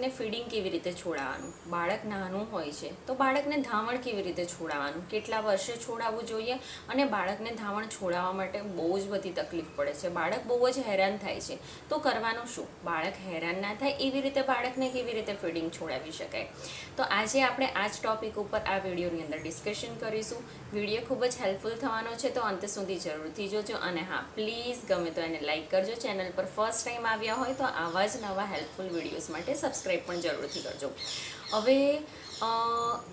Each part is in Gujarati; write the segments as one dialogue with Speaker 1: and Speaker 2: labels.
Speaker 1: બાળકને ફીડિંગ કેવી રીતે છોડાવવાનું? બાળક નાનું હોય છે, તો બાળકને ધાવણ કેવી રીતે છોડાવવાનું? કેટલા વર્ષે છોડાવવું જોઈએ? અને બાળકને ધાવણ છોડાવવા માટે બહુ જ બધી તકલીફ પડે છે. બાળક બહુ જ હેરાન થાય છે. તો કરવાનું શું? બાળક હેરાન ના થાય એવી રીતે બાળકને કેવી રીતે ફીડિંગ છોડાવી શકાય? તો આજે આપણે આ જ ટોપિક ઉપર આ વિડીયોની અંદર ડિસ્કશન કરીશું. વીડિયો ખૂબ જ હેલ્પફુલ થવાનો છે, તો અંત સુધી જરૂરથી જોજો. અને હા, પ્લીઝ ગમે તો એને લાઇક કરજો. ચેનલ પર ફર્સ્ટ ટાઈમ આવ્યા હોય તો આવા જ નવા હેલ્પફુલ વિડીયોઝ માટે સબસ્ક્રાઈબ પણ જરૂરથી કરજો. હવે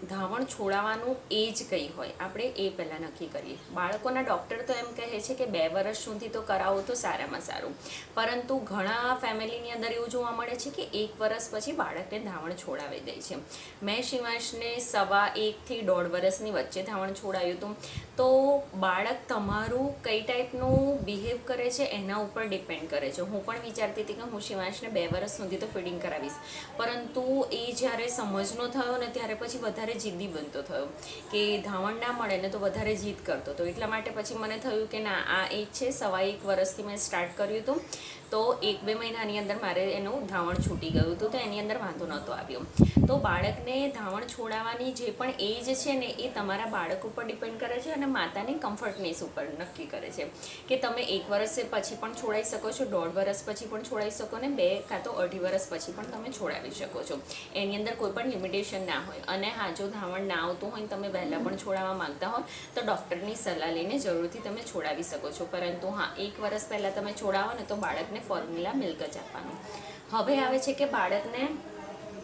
Speaker 1: ધાવણ છોડાવવાનું એજ કઈ હોય, આપણે એ પહેલાં નક્કી કરીએ. બાળકોના ડૉક્ટર તો એમ કહે છે કે બે વર્ષ સુધી તો કરાવો તો સારામાં સારું. પરંતુ ઘણા ફેમિલીની અંદર એવું જોવા મળે છે કે એક વર્ષ પછી બાળકને ધાવણ છોડાવી દે છે. મેં શિવાંશને સવા એકથી દોઢ વર્ષની વચ્ચે ધાવણ છોડાયું હતું. તો બાળક તમારું કઈ ટાઈપનું બિહેવ કરે છે? એના ઉપર ડિપેન્ડ કરે છે. હું પણ વિચારતી હતી કે હું શિવાંશને બે વર્ષ સુધી તો ફીડિંગ કરાવીશ. પરંતુ એ જ્યારે સમજનો થયો ને ત્યારે પછી વધારે જિદ્દી બનતો થયો. કે ધાવણ ના મળે ને તો વધારે જીદ કરતો. તો એટલા માટે પછી મને થયું કે ના, આ એક છે. સવા એક વર્ષથી મેં સ્ટાર્ટ કર્યું હતું. તો એક બે મહિનાની અંદર મારે એનું ધાવણ છૂટી ગયું હતું તો એની અંદર વાંધો નહોતો આવ્યો. તો બાળકને ધાવણ છોડાવવાની જે પણ એજ છે ને, એ તમારા બાળક ઉપર ડિપેન્ડ કરે છે અને માતાની કમ્ફર્ટનેસ ઉપર નક્કી કરે છે. કે તમે એક વર્ષ પછી પણ છોડાઈ શકો છો, દોઢ વર્ષ પછી પણ છોડાઈ શકો ને, બે કાં તો અઢી વર્ષ પછી પણ તમે છોડાવી શકો છો. એની અંદર કોઈ પણ લિમિટેશન ના હોય અને હા, જો ધાવણ ના આવતું હોય તમે વહેલાં પણ છોડાવવા માંગતા હોય તો ડૉક્ટરની સલાહ લઈને જરૂરથી તમે છોડાવી શકો છો. પરંતુ હા, એક વર્ષ પહેલાં તમે છોડાવો ને, તો બાળકને ફોર્મ્યુલા મિલ્ક જ આપવાનું. હવે આવે છે કે બાળકને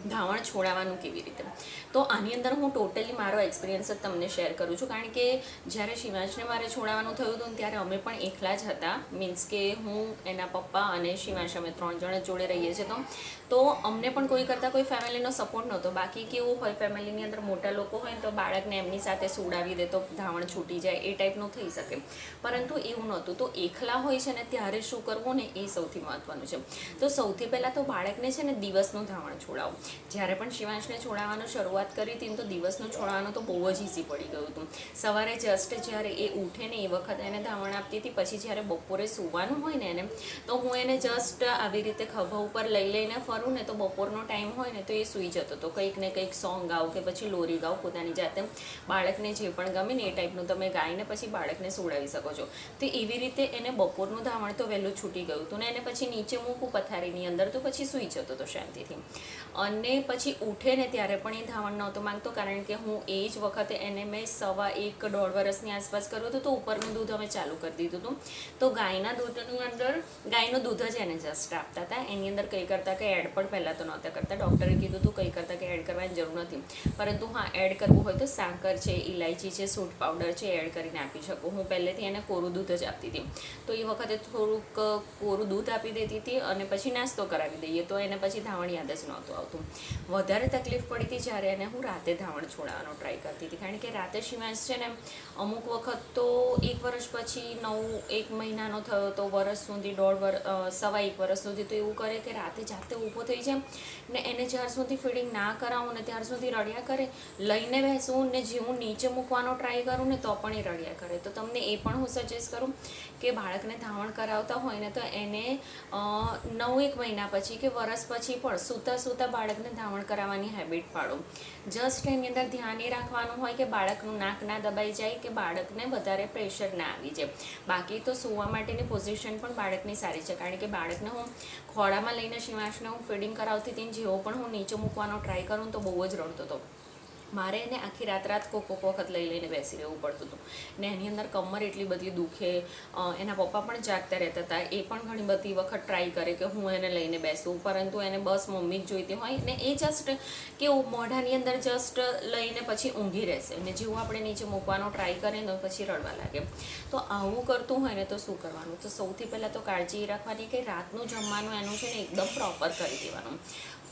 Speaker 1: ધાવણ છોડાવવાનું કેવી રીતે? તો આની અંદર હું ટોટલી મારો એક્સપિરિયન્સ જ તમને શેર કરું છું. કારણ કે જ્યારે શિવાંશને મારે છોડાવવાનું થયું હતું ત્યારે અમે પણ એકલા જ હતા. મીન્સ કે હું, એના પપ્પા અને શિવાંશ અમે ત્રણ જણ જોડે રહીએ છીએ તો. તો અમને પણ કોઈ કરતાં કોઈ ફેમિલીનો સપોર્ટ નહોતો. બાકી કેવું હોય ફેમિલીની અંદર મોટા લોકો હોય તો બાળકને એમની સાથે સુડાવી દે તો ધાવણ છૂટી જાય, એ ટાઈપનું થઈ શકે. પરંતુ એવું નહોતું. તો એકલા હોય છે ને ત્યારે શું કરવું ને એ સૌથી મહત્ત્વનું છે. તો સૌથી પહેલાં તો બાળકને છે ને દિવસનું ધાવણ છોડાવો. જ્યારે પણ શિવાંશને છોડાવવાનું શરૂઆત કરી હતી તો દિવસનું છોડાવવાનું તો બહુ જ ઇઝી પડી ગયું હતું. સવારે જસ્ટ જ્યારે એ ઉઠે ને એ વખત એને ધાવણ આપતી હતી, પછી જ્યારે બપોરે સૂવાનું હોય ને એને, તો હું એને જસ્ટ આવી રીતે ખભા ઉપર લઈ લઈને ફરું ને તો બપોરનો ટાઈમ હોય ને તો એ સૂઈ જતો હતો. કંઈક ને કંઈક સોંગ ગાવ કે પછી લોરી ગાવ પોતાની જાતે બાળકને જે પણ ગમે ને એ ટાઈપનું તમે ગાઈને પછી બાળકને સુડાવી શકો છો. તો એવી રીતે એને બપોરનું ધાવણ તો વહેલું છૂટી ગયું હતું ને એને પછી નીચે મૂકું પથારીની અંદર તો પછી સૂઈ જતો હતો શાંતિથી. અને પછી ઉઠે ને ત્યારે પણ એ ધાવણ નહોતો માંગતો, કારણ કે હું એ જ વખતે એને મેં સવા એક, દોઢ વર્ષની આસપાસ કર્યું હતું, તો ઉપરનું દૂધ અમે ચાલુ કરી દીધું હતું. તો ગાયના દૂધનું અંદર, ગાયનું દૂધ જ એને જસ્ટ આપતા હતા. એની અંદર કંઈ કરતાં કે એડ પણ પહેલાં તો નહોતા કરતા. ડૉક્ટરે કીધું હતું કંઈ કરતાં કે એડ કરવાની જરૂર નથી. પરંતુ હા એડ કરવું હોય તો સાકર છે ઇલાયચી છે સૂટ પાવડર છે એડ કરીને આપી શકું. હું પહેલેથી એને કોરું દૂધ જ આપતી હતી. તો એ વખતે થોડુંક કોરું દૂધ આપી દેતી હતી અને પછી નાસ્તો કરાવી દઈએ, તો એને પછી ધાવણ યાદ જ નહોતું આવતું. વધારે તકલીફ પડી હતી જ્યારે એને હું રાતે ધાવણ છોડાવવાનો ટ્રાય કરતી હતી. કારણ કે રાતે શિવાંશ છે ને, અમુક વખત તો એક વર્ષ પછી નવ, એક મહિનાનો થયો તો વર્ષ સુધી, દોઢ વર્ષ સવા એક વર્ષ સુધી તો એવું કરે કે રાતે જાતે ઊભો થઈ જાય ને એને જ્યાર સુધી ફીડિંગ ના કરાવું ને ત્યાર સુધી રડ્યા કરે, લઈને બેસું ને જેવું નીચે મૂકવાનો ટ્રાય કરું ને તો પણ એ રડ્યા કરે. તો તમને એ પણ હું સજેસ્ટ કરું કે બાળકને ધાવણ કરાવતા હોય ને તો એને નવ એક મહિના પછી કે વરસ પછી પણ સૂતા સૂતા બાળકને ધાવણ કરાવવાની હેબિટ પાડો. જસ્ટ એની અંદર ધ્યાન એ રાખવાનું હોય કે બાળકનું નાક ના દબાઈ જાય કે બાળકને વધારે પ્રેશર ના આવી જાય. બાકી તો સૂવા માટેની પોઝિશન પણ બાળકની સારી છે. કારણ કે બાળકને હું ખોળામાં લઈને શિવાંશને હું ફીડિંગ કરાવતી હતી જેવો પણ હું નીચે મૂકવાનો ટ્રાય કરું તો બહુ જ રડતો હતો. મારે એને આખી રાત રાત કોક કોક વખત લઈ લઈને બેસી રહેવું પડતું હતું. ને એની અંદર કમર એટલી બધી દુખે એના પપ્પા પણ જાગતા રહેતા હતા. એ પણ ઘણી બધી વખત ટ્રાય કરે કે હું એને લઈને બેસું. પરંતુ એને બસ મમ્મી જ જોઈતી હોય ને એ જસ્ટ કેવું મોઢાની અંદર જસ્ટ લઈને પછી ઊંઘી રહેશે. ને જેવું આપણે નીચે મૂકવાનો ટ્રાય કરીએ ને પછી રડવા લાગે. તો આવું કરતું હોય ને તો શું કરવાનું? તો સૌથી પહેલાં તો કાળજી રાખવાની કે રાતનું જમવાનું એનું છે ને એકદમ પ્રોપર કરી દેવાનું.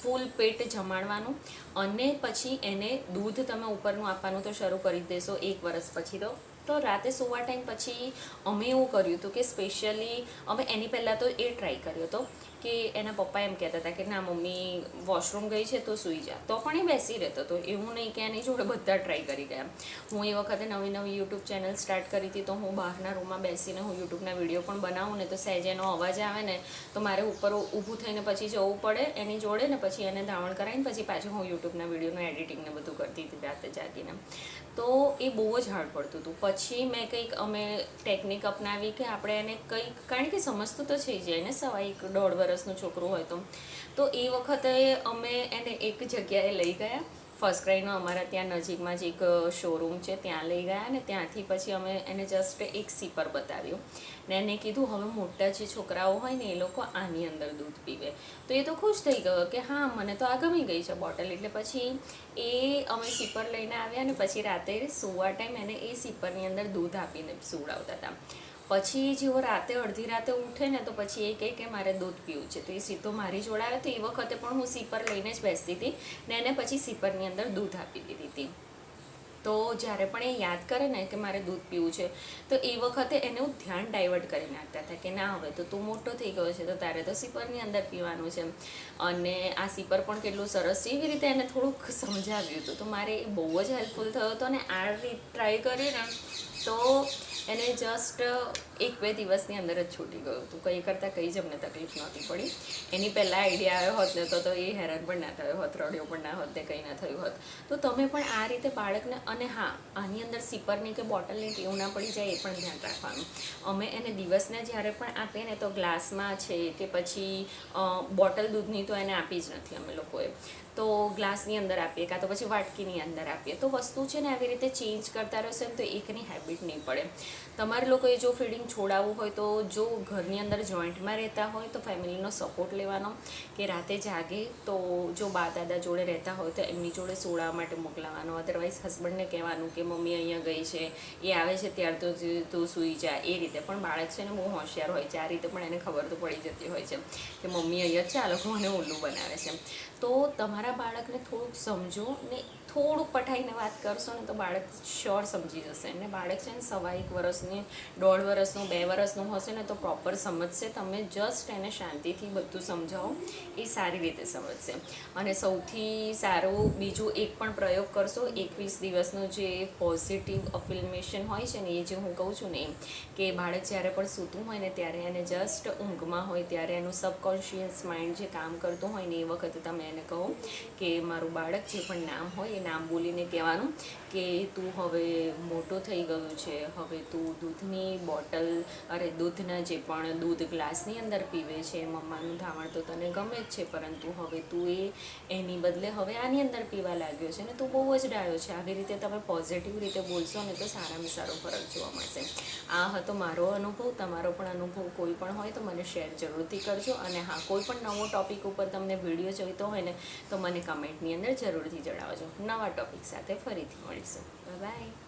Speaker 1: ફૂલ પેટ જમાડવાનું અને પછી એને દૂધ તમે ઉપરનું આપવાનું તો શરૂ કરી દેશો એક વર્ષ પછી તો. તો રાતે સુવા ટાઈમ પછી અમે એવું કર્યું હતું કે સ્પેશિયલી અમે એની પહેલાં તો એ ટ્રાય કર્યો હતો કે એના પપ્પા એમ કહેતા હતા કે ના મમ્મી વોશરૂમ ગઈ છે તો સૂઈ જા. તો પણ એ બેસી રહેતો હતો. એવું નહીં કે એની જોડે બધા ટ્રાય કરી ગયા. હું એ વખતે નવી નવી યુટ્યુબ ચેનલ સ્ટાર્ટ કરી હતી તો હું બહારના રૂમમાં બેસીને હું યુટ્યુબના વીડિયો પણ બનાવું ને તો સહેજ એનો અવાજ આવે ને તો મારે ઉપર ઊભું થઈને પછી જવું પડે એની જોડે ને પછી એને ધાવણ કરાવીને પછી પાછું હું યુટ્યુબના વિડીયોનું એડિટિંગ ને બધું કરતી હતી રાતે જાગીને. તો એ બહુ જ હાર્ડ પડતું હતું. પછી મેં કંઈક અમે ટેકનિક અપનાવી કે આપણે એને કંઈક કારણ કે સમજતું તો થઈ જાય ને સવા એક દોઢ વર્ષનું છોકરું હોય તો. તો એ વખતે અમે એને એક જગ્યાએ લઈ ગયા. ફર્સ્ટ ક્રાઈનો અમારા ત્યાં નજીકમાં જ એક શોરૂમ છે. ત્યાં લઈ ગયા ને ત્યાંથી પછી અમે એને જસ્ટ એક સીપર બતાવ્યું. ને એને કીધું, હવે મોટા જે છોકરાઓ હોય ને એ લોકો આની અંદર દૂધ પીવે. તો એ તો ખુશ થઈ ગયો કે હા, મને તો આ ગમી ગઈ છે બોટલ. એટલે પછી એ અમે સીપર લઈને આવ્યા ને પછી રાતે સુવા ટાઈમ એને એ સીપરની અંદર દૂધ આપીને સુવડાવતા હતા. પછી જેવો રાતે અડધી રાતે ઉઠે ને તો પછી એ કહે કે મારે દૂધ પીવું છે. તો એ સીધો મારી જોડે આવે તો એ વખતે પણ હું સીપર લઈને જ બેસતી હતી ને એને પછી સીપરની અંદર દૂધ આપી દીધી હતી. તો જ્યારે પણ એ યાદ કરે ને કે મારે દૂધ પીવું છે, તો એ વખતે એને હું ધ્યાન ડાયવર્ટ કરી નાખતા હતા કે ના હવે તો તું મોટો થઈ ગયો છે, તો તારે તો સીપરની અંદર પીવાનું છે. અને આ સીપર પણ કેટલું સરસ છે, એવી રીતે એને થોડુંક સમજાવ્યું હતું. તો મારે એ બહુ જ હેલ્પફુલ થયો હતો અને આ રીત ટ્રાય કરી ને તો એને જસ્ટ એક બે દિવસની અંદર જ છૂટી ગયું હતું. કંઈ કરતાં કંઈ જ અમને તકલીફ નહોતી પડી. એની પહેલાં આઈડિયા આવ્યો હોત ને તો તો એ હેરાન પણ ના થયો હોત, રડ્યો પણ ના હોત ને કંઈ ના થયું હોત. તો તમે પણ આ રીતે બાળકને અને હા, આની અંદર સીપરની કે બોટલની ટેવ ના પડી જાય એ પણ ધ્યાન રાખવાનું. અમે એને દિવસને જ્યારે પણ આપીએ ને તો ગ્લાસમાં છે કે પછી બોટલ દૂધની તો એને આપી જ નથી અમે લોકોએ. તો ગ્લાસની અંદર આપીએ, કાં તો પછી વાટકીની અંદર આપીએ. તો વસ્તુ છે ને આવી રીતે ચેન્જ કરતા રહેશે ને તો એકની હેબિટ નહીં પડે. તમારે લોકોએ જો ફીડિંગ છોડાવવું હોય તો જો ઘરની અંદર જોઈન્ટમાં રહેતા હોય તો ફેમિલીનો સપોર્ટ લેવાનો. કે રાતે જાગે તો જો બા દાદા જોડે રહેતા હોય તો એમની જોડે સોડાવવા માટે મોકલાવાનો. અદરવાઇઝ હસબન્ડને કહેવાનું કે મમ્મી અહીંયા ગઈ છે, એ આવે છે ત્યાર તો તું સૂઈ જા. એ રીતે. પણ બાળક છે ને બહુ હોશિયાર હોય છે. આ રીતે પણ એને ખબર તો પડી જતી હોય છે કે મમ્મી અહીંયા ચાલો મને ઓલું બનાવે છે. તો તમારા બાળકને થોડુંક સમજો ને થોડુંક પઠાઈને વાત કરશો ને તો બાળક શ્યોર સમજી જશે. અને બાળક છે ને સવા એક વર્ષની, દોઢ વર્ષનું, બે વર્ષનું હશે ને તો પ્રોપર સમજશે. તમે જસ્ટ એને શાંતિથી બધું સમજાવો. એ સારી રીતે સમજશે. અને સૌથી સારું બીજું એક પણ પ્રયોગ કરશો. એકવીસ દિવસનું જે પોઝિટિવ અફિલ્મેશન હોય છે ને, એ જે હું કહું છું ને, કે બાળક જ્યારે પણ સૂતું હોય ને, ત્યારે એને જસ્ટ ઊંઘમાં હોય, ત્યારે એનું સબકોન્શિયસ માઇન્ડ જે કામ કરતું હોય ને, એ વખતે તમે એને કહો કે મારું બાળક જે પણ નામ હોય એ નામ બોલીને કહેવાનું કે તું હવે મોટો થઈ ગયો છે, હવે તું દૂધની બોટલ અરે દૂધના જે પણ દૂધ ગ્લાસની અંદર પીવે છે, મમ્માનું ધાવણ તો તને ગમે જ છે, પરંતુ હવે તું એ એની બદલે હવે આની અંદર પીવા લાગ્યો છે ને તું બહુ જ ડાયો છે. આવી રીતે તમે પોઝિટિવ રીતે બોલશો ને તો સારામાં સારો ફરક જોવા મળશે. આ હતો મારો અનુભવ, તમારો પણ અનુભવ, કોઈ પણ હોય તો મને શેર જરૂરથી કરજો અને હા, કોઈ પણ નવો ટોપિક ઉપર તમને વીડિયો જોઈતો હોય ને તો મને કમેન્ટની અંદર જરૂરથી જણાવજો. નવા ટોપિક સાથે ફરીથી મળીશું. બાય